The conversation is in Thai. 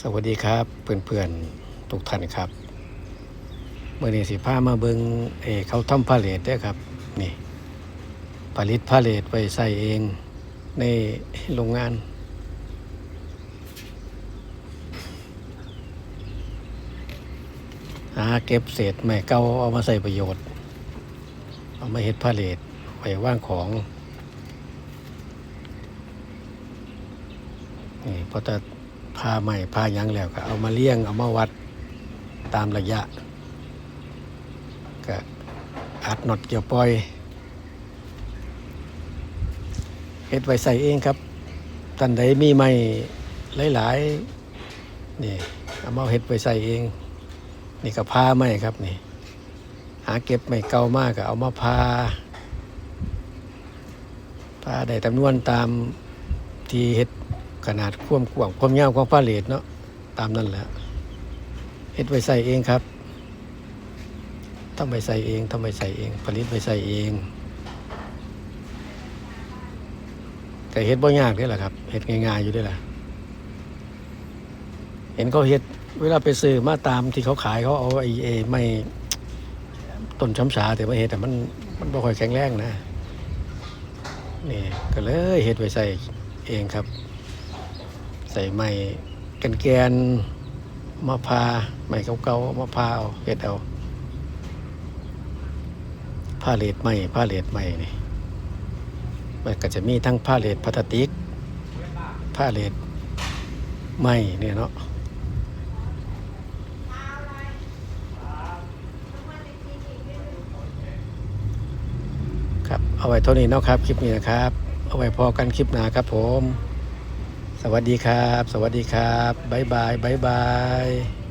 สวัสดีครับเพื่อนๆทุกท่านครับเมื่อนี้สิพามาเบิงเอเขาทำพาเลทด้อครับนี่ผลิตพาเลทไปใส่เองในโรงงาน หาเก็บเศษไม้เก่าเอามาใส่ประโยชน์ เอามาเฮ็ดพาเลทไว้ว่างของนี่พอจะ พาใหม่พายังแล้วก็เอามาเลี้ยงเอามาวัดตามระยะก็อัดน็อตเกี่ยวปล่อยเฮ็ดไว้ใส่เองครับท่านใดมีไม้หลายๆนี่เอามาเฮ็ดไว้ใส่เอง นี่ก็พาไม่ครับนี่ หาเก็บไม่เก่ามากก็เอามาพาพาได้จำนวนตามที่เฮ็ด ขนาดความกว้างความยาวของพาเลทเนาะตามนั่นแหละเฮ็ดไว้ใส่เองครับต้องไปใส่เองต้องไปใส่เอง ผลิตไปใส่เองแต่เฮ็ดบ่ยากเด้อล่ะครับเฮ็ดง่ายๆอยู่ด้อล่ะเห็นเขาเฮ็ดเวลาไปซื้อมาตามที่เขาขายเขาเอาไอเอไม่ต้นช้ำสาแต่ว่าเห็ดแต่มันมันบ่ค่อยแข็งแรงนะนี่ก็เลยเห็ดไว้ใส่เองครับ ใส่ไม้กันแกนมาพาไม้เก่าๆมาพาเอาเห็ดเอาผ้าเลดไม้ผ้าเลดไม้นี่มันก็จะมีทั้งผ้าเลดพลาสติกผ้าเลดไม้เนี่ยเนาะครับเอาไว้เท่านี้เนาะครับ คลิปนี้นะครับ เอาไว้พอกันคลิปหน้าครับผม สวัสดีครับ สวัสดีครับบ๊ายบายบ๊ายบาย